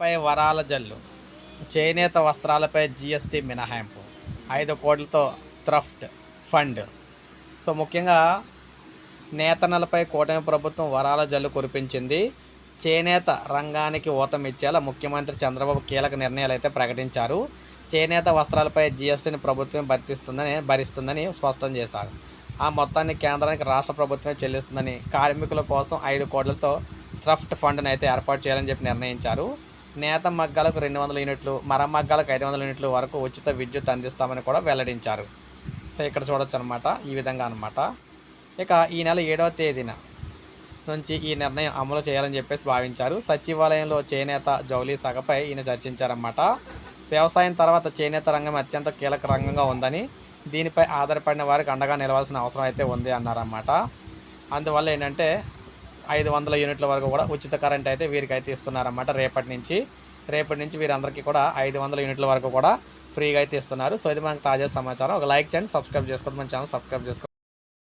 పై వరాల జల్లు చేనేత వస్త్రాలపై జిఎస్టీ మినహాయింపు ఐదు కోట్లతో థ్రఫ్ట్ ఫండ్. సో ముఖ్యంగా నేతనలపై కూటమి ప్రభుత్వం వరాల జల్లు కురిపించింది. చేనేత రంగానికి ఊతం ఇచ్చేలా ముఖ్యమంత్రి చంద్రబాబు కీలక నిర్ణయాలు అయితే ప్రకటించారు. చేనేత వస్త్రాలపై జిఎస్టీని ప్రభుత్వం భర్తిస్తుందని భరిస్తుందని స్పష్టం చేశారు. ఆ మొత్తాన్ని కేంద్రానికి రాష్ట్ర ప్రభుత్వమే చెల్లిస్తుందని కార్మికుల కోసం ఐదు కోట్లతో ట్రఫ్ట్ ఫండ్ను అయితే ఏర్పాటు చేయాలని చెప్పి నిర్ణయించారు. నేత మగ్గాలకు రెండు వందల యూనిట్లు మరం మగ్గాలకు ఐదు వందల యూనిట్లు వరకు ఉచిత విద్యుత్ అందిస్తామని కూడా వెల్లడించారు. సో ఇక్కడ చూడొచ్చు అనమాట ఈ విధంగా అనమాట. ఇక ఈ నెల ఏడవ తేదీన నుంచి ఈ నిర్ణయం అమలు చేయాలని చెప్పేసి భావించారు. సచివాలయంలో చేనేత జౌలీ సగపై ఈయన చర్చించారన్నమాట. వ్యవసాయం తర్వాత చేనేత రంగం అత్యంత కీలక రంగంగా ఉందని దీనిపై ఆధారపడిన వారికి అండగా నిలవాల్సిన అవసరం అయితే ఉంది అన్నారన్నమాట. అందువల్ల ఏంటంటే ఐదు వందల యూనిట్ల వరకు కూడా ఉచిత కరెంట్ అయితే వీరికి అయితే ఇస్తున్నారన్నమాట రేపటి నుంచి. రేపటి నుంచి వీరందరికీ కూడా ఐదు వందల యూనిట్ల వరకు కూడా ఫ్రీగా అయితే ఇస్తున్నారు. సో ఇది మనకు తాజా సమాచారం. ఒక లైక్ చేయండి సబ్స్క్రైబ్ చేసుకోండి మన ఛానల్ సబ్స్క్రైబ్ చేసుకోండి.